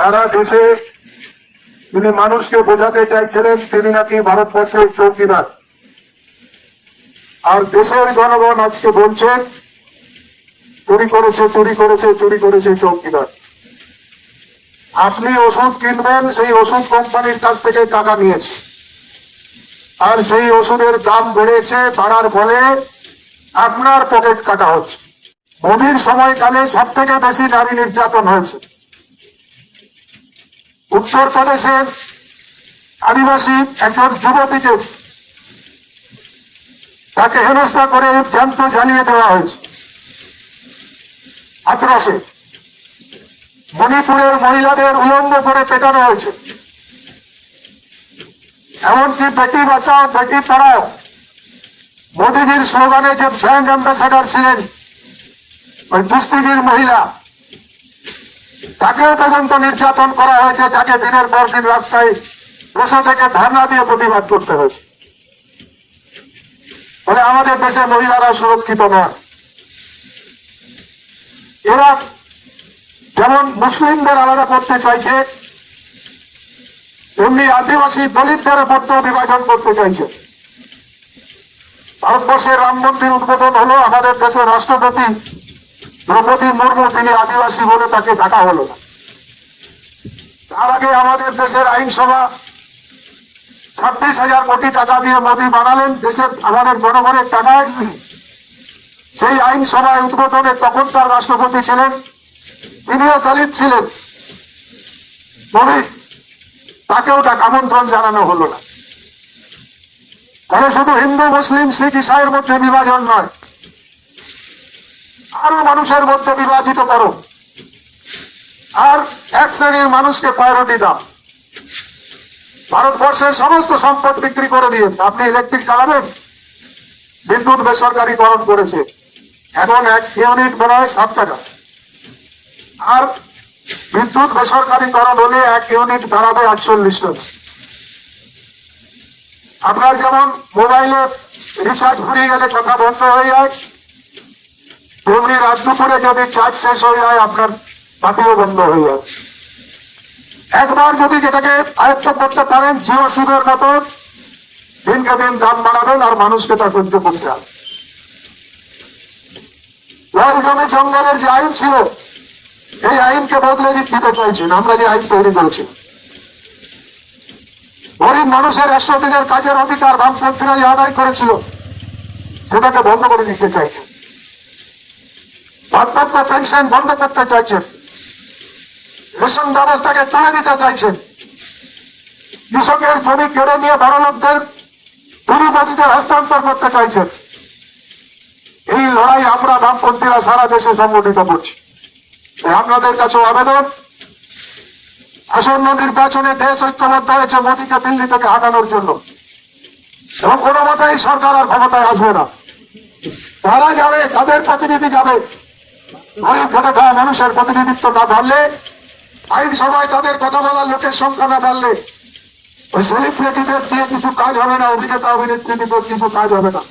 সারা দেশে তিনি মানুষকে বোঝাতে চাইছিলেন, তিনি নাকি ভারতবর্ষের চৌকিদার। আর দেশের জনগণ আজকে বলছেন চুরি করেছে চুরি করেছে চুরি করেছে চৌকিদার। আপনি ওষুধ কিনবেন, সেই ওষুধ কোম্পানির কাছ থেকে টাকা নিয়েছে। আর সেই ওষুধের দাম বেড়েছে, বাড়ার ফলে আপনার পকেট কাটা হচ্ছে। মোদীর সময়কালে সব থেকে বেশি নারী নির্যাতন হয়েছে। উত্তরপ্রদেশের আদিবাসী একজন যুবতীকে তাকে হেনস্থা করে জ্যান্ত জ্বালিয়ে দেওয়া হয়েছে। আত্রাসে মণিপুরের মহিলাদের উলম্ব করে পেটানো হয়েছে। এমনকি বেটি বাঁচাও বেটি পড়াও। মোদীজির স্লোগানে যে ব্র্যান্ড অ্যাম্বাসাডার ছিলেন ওই মহিলা তাকেও পর্যন্ত নির্যাতন করা হয়েছে, যাকে দিনের পর দিন রাস্তায় বসে থেকে ধর্ণা দিয়ে প্রতিবাদ করতে হয়েছে। বলে আমাদের দেশে মহিলারা সুরক্ষিত নয় এরা যেমন মুসলিমদের আলাদা করতে চাইছে, তেমনি আদিবাসী দলিতদের মধ্যেও বিভাজন করতে চাইছে। ভারতবর্ষের রাম মন্দির উদ্বোধন হলো আমাদের দেশের রাষ্ট্রপতি দ্রৌপদী মুর্মু তিনি আদিবাসী বলে তাকে ডাকা হলো না। তার আগে আমাদের দেশের আইনসভা ছাব্বিশ হাজার কোটি টাকা দিয়ে মোদী বানালেন, দেশের আমাদের জনগণের টাকায় সেই আইনসভায় উদ্বোধনে তখন তার রাষ্ট্রপতি ছিলেন, তিনিও দলিত ছিলেন। মোদী তাকেও আমন্ত্রণ জানানো হলো না। তাহলে শুধু হিন্দু, মুসলিম, শিখ, ইসাইয়ের মধ্যে বিভাজন নয় আরও মানুষের মধ্যে বিভাজিত করো। আর এক শ্রেণির মানুষকে প্রায়োরিটি দাও। ভারতবর্ষের সমস্ত সম্পদ বিক্রি করে দিয়েছে। আপনি ইলেকট্রিক চালাবেন বিদ্যুৎ বেসরকারীকরণ করেছে। এখন এক ইউনিট মনে হয় সাত টাকা। আর বিদ্যুৎ বেসরকারীকরণ হলে এক ইউনিট দাঁড়াবে আটচল্লিশ টাকা। আপনার যেমন মোবাইলে রিচার্জ ফুরিয়ে গেলে কথা বন্ধ হয়ে যায় তেমনি রাত দুপুরে যদি চার্জ শেষ হয়ে যায়, আপনার বাতিও বন্ধ হয়ে যায়। একবার যদি যেটাকে আয়ত্ত করতে পারেন, জিও সিমের মতো, দিনকে দিন দাম বাড়াবেন আর মানুষকে তা সহ্য করতে হবে। লাল জঙ্গলের যে আইন ছিল, এই আইনকে বদলে দিতে চাইছেন। আমরা যে আইন তৈরি করেছি। গরিব মানুষের একশো দিনের কাজের অধিকার বামপন্থীরা যে আদায় করেছিল, সেটাকে বন্ধ করে দিতে চাইছে ভারপ্রাপ্ত পেনশন বন্ধ করতে চাইছেন রেশন ব্যবস্থাকে তুলে দিতে চাইছেন। কৃষকের জমি কেড়ে নিয়ে বড় লোকদের পুঁজিবাজিদের হস্তান্তর করতে চাইছেন। এই লড়াই আমরা বামপন্থীরা সারা দেশে সংগঠিত করছি। আপনাদের কাছে আবেদন, আসন্ন নির্বাচনে দেশ ঐক্যবদ্ধ হয়েছে মোদীকে দিল্লি থেকে হাঁটানোর জন্য। এবং কোনো মতেই সরকার আর ক্ষমতায় আসবে না। তারা যাবে, তাদের প্রতিনিধি যাবে। গরিব খেটে খাওয়া মানুষের প্রতিনিধিত্ব না পারলে আইনসভায় তাদের কথা বলার লোকের সংখ্যা না পারলে ওই সেলিব্রিটিদের দিয়ে কিছু কাজ হবে না, অভিনেতা অভিনেত্রী অভিনেত্রীদের কিছু কাজ হবে না।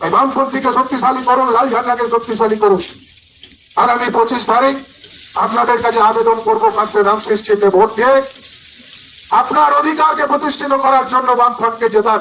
তাই বামপন্থীকে শক্তিশালী করুন, লাল ঝান্ডাকে শক্তিশালী করুন। আর আমি পঁচিশ তারিখ আপনাদের কাছে আবেদন করব কাস্তে নাম সিস্টেমে ভোট দিয়ে। আপনার অধিকারকে প্রতিষ্ঠিত করার জন্য বামফ্রন্টকে জেতার